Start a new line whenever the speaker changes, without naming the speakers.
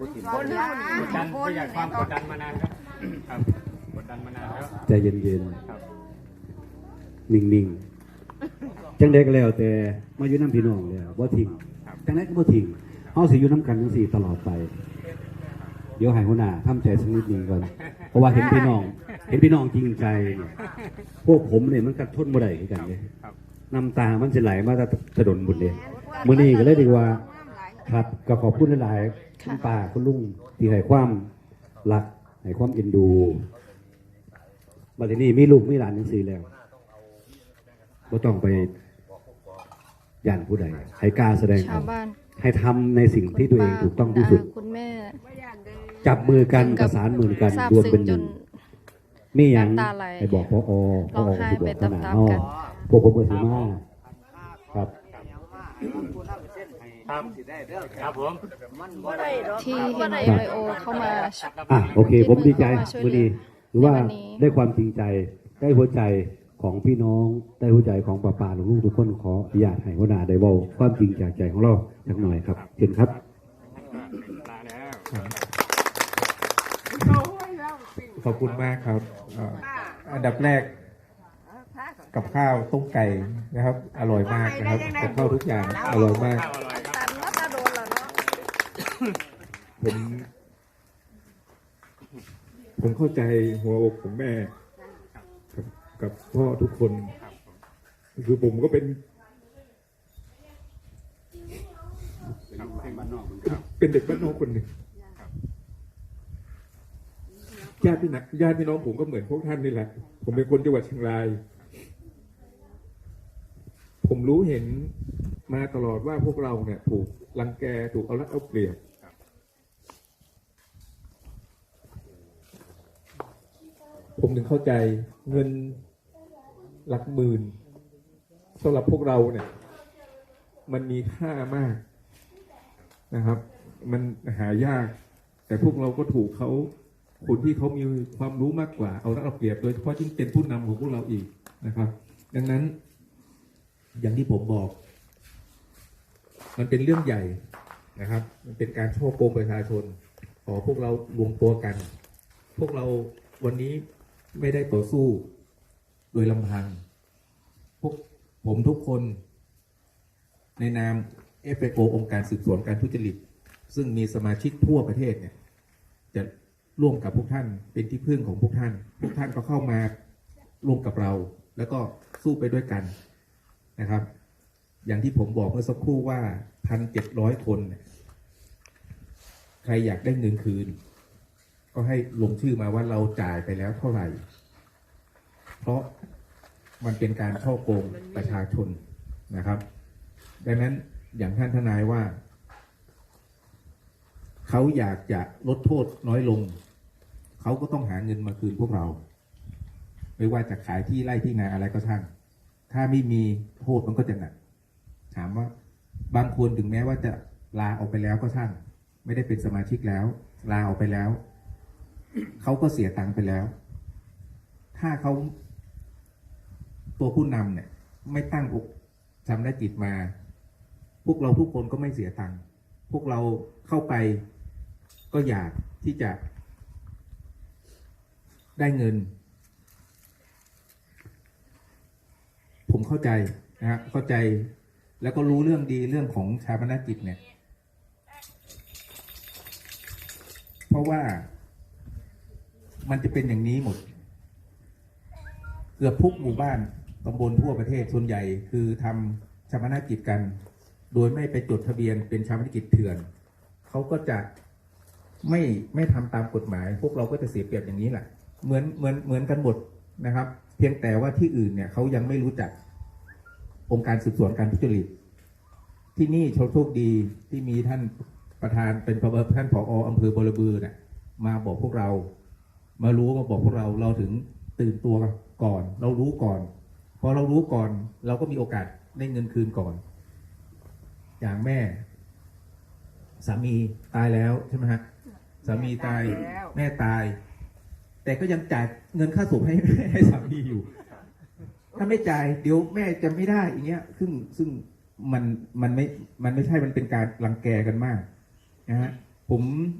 บ่ถิ่ม
คนเฮานี่
กดดัน
ค
ไม่
น
อยากความกดดันมานานครับครับกดดันมานานแล้ว
ใจเย็น
ครับ
ๆ นิ่งๆ จังไดก็แล้วแต่มาอยู่น้ำพี่น้องแล้วบ่ทิ้งจังไดก็บ่ทิ้งเฮาสิอยู่น้ำกันจังซี่ตลอดไป เดี๋ยวให้หัวหน้าทำใจสักนิดหนึงก่อน เพราะว่าเห็นพี่น้อง เห็นพี่น้องจริงใจเนี่ยพวกผมเนี่ยมันก็ทนบ่ได้คือกันเลย
ครับ
น้ำตามันจะไหลมาจากถนนบุญเลยมื้อนี้ก็เลยดีกว่า ครับก็ขอบคุณหลายๆคุณป้าคุณลุงที่ให้ความรักให้ความเอ็นดูบัดนี้มีลูกมีหลานจังซี่แล้วบ่ต้องไปย่านผู้ใดให้กล้าแสดงอ
ชา
อ
ว
ก
บ้าน
ให้ทำในสิ่งที่ตัวเองถูกต้องที่สุด
คุณแม่
จับมือกันประสานมือกัน
ซาบ
รวม
ซึ้
เป็น
ง
ห
จ
นึ่
น
งมีหยัง
น้ำตาไหล
ให้บอกพอพอ
ร้องไห้
สิบ
ไป
อกขนาด
ตาม
นอ
ๆกัน
พวกผมก็สิมาครับ
ครับครับผม
ที่เห็น MIO เข้ามา
อะโอเค ผมดีใจ
เข้ามาช่วย
มื่อนี้หรือว่า
ในวันนี้
ได้ความจริงใจได้หัวใจของพี่น้องได้หัวใจของป้าป่าๆลูกๆทุกคนขออนุญาตให้หัวหน้าได้เว้าความจริงจากใจของเราสักหน่อยครับเชิญครับ
ลาแล้ว
ขอบคุณมากครับเอ่ออันดับแรก กับข้าวต้มไก่นะครับ อร่อยมากนะครับกับข้าวทุกอย่างอร่อยมาก
ข้าวอร่อยครับ
ตันมาตาโดนแล้วเนาะ
ผมผมเข้าใจหัวอกของแม่กับกับพ่อทุกคน คือผมก็เป็น
ครับให้บ้านนอกมัน
เป็นเด็กบ้านนอกคนหนึ่งญาติพี่นักญาติพี่น้องผมก็เหมือนพวกท่านนี่แหละ ผมเป็นคนจังหวัดเชียงราย ผมรู้เห็นมาตลอดว่าพวกเราเนี่ย ถูกรังแกถูกเอารัดเอาเปรียบผมถึงเข้าใจเงินหลักหมื่นสำหรับพวกเราเนี่ย มันมีค่ามากนะครับ มันหายาก แต่พวกเราก็ถูกเขาคนที่เขามีความรู้มากกว่า เอารัดเอาเปรียบโดยเฉพาะยิ่งเป็นผู้นำของพวกเราอีกนะครับ ดังนั้น อย่างที่ผมบอก มันเป็นเรื่องใหญ่นะครับ มันเป็นการช่อโกงประชาชน ขอพวกเรารวมตัวกัน พวกเราวันนี้ไม่ได้ต่อสู้โดยลำพัง พวกผมทุกคน ในนาม FAO องค์การสืบสวนการทุจริต ซึ่งมีสมาชิกทั่วประเทศเนี่ย จะร่วมกับพวกท่านเป็นที่พึ่งของพวกท่าน พวกท่านก็เข้ามาร่วมกับเรา แล้วก็สู้ไปด้วยกัน นะครับ อย่างที่ผมบอกเมื่อสักครู่ว่าพันเจ็ดร้อยคน ใครอยากได้เงินคืน ก็ให้ลงชื่อมาว่าเราจ่ายไปแล้วเท่าไหร่ เพราะมันเป็นการช่อโกงประชาชนนะครับ ดังนั้นอย่างท่านทนายว่า เขาอยากจะลดโทษน้อยลง เขาก็ต้องหาเงินมาคืนพวกเรา ไม่ว่าจะขายที่ไร่ที่นาอะไรก็ช่าง ถ้าไม่มีโทษมันก็จะหนัก ถามว่าบางคนถึงแม้ว่าจะลาออกไปแล้วก็ช่าง ไม่ได้เป็นสมาชิกแล้ว ลาออกไปแล้ว เขาก็เสียตังค์ไปแล้ว ถ้าเขาตัวผู้นำเนี่ย ไม่ตั้งอกทำได้จิตมา พวกเราทุกคนก็ไม่เสียตังค์พวกเราเข้าไปก็อยากที่จะได้เงิน ผมเข้าใจนะครับเข้าใจ แล้วก็รู้เรื่องดีเรื่องของชาปนกิจเนี่ย เพราะว่ามันจะเป็นอย่างนี้หมด เกือบทุกหมู่บ้านตำบลทั่วประเทศส่วนใหญ่คือทำชาปนกิจกัน โดยไม่ไปจดทะเบียนเป็นชาปนกิจเถื่อนเขาก็จะไม่ไม่ทำตามกฎหมาย พวกเราก็จะเสียเปรียบอย่างนี้แหละ เหมือนเหมือนเหมือนกันหมดนะครับ เพียงแต่ว่าที่อื่นเนี่ยเขายังไม่รู้จัก องค์การสืบสวนการทุจริตที่นี่โชคโชคดีที่มีท่านประธานเป็นพท่านผออำเภอบรบือน่ะมาบอกพวกเรา มารู้มาบอกพวกเราเราถึงตื่นตัวก่อน เรารู้ก่อน พอเรารู้ก่อน เราก็มีโอกาสได้เงินคืนก่อน อย่างแม่ สามีตายแล้วใช่ไหมฮะสามีตายแม่ตาย แต่ก็ยังจ่ายเงินค่าศพให้ให้สามีอยู่ถ้า ไม่จ่ายเดี๋ยวแม่จะไม่ได้อย่างเงี้ย ซึ่งซึ่งมันมันไม่มันไม่ใช่มันเป็นการรังแกกันมากนะฮะผม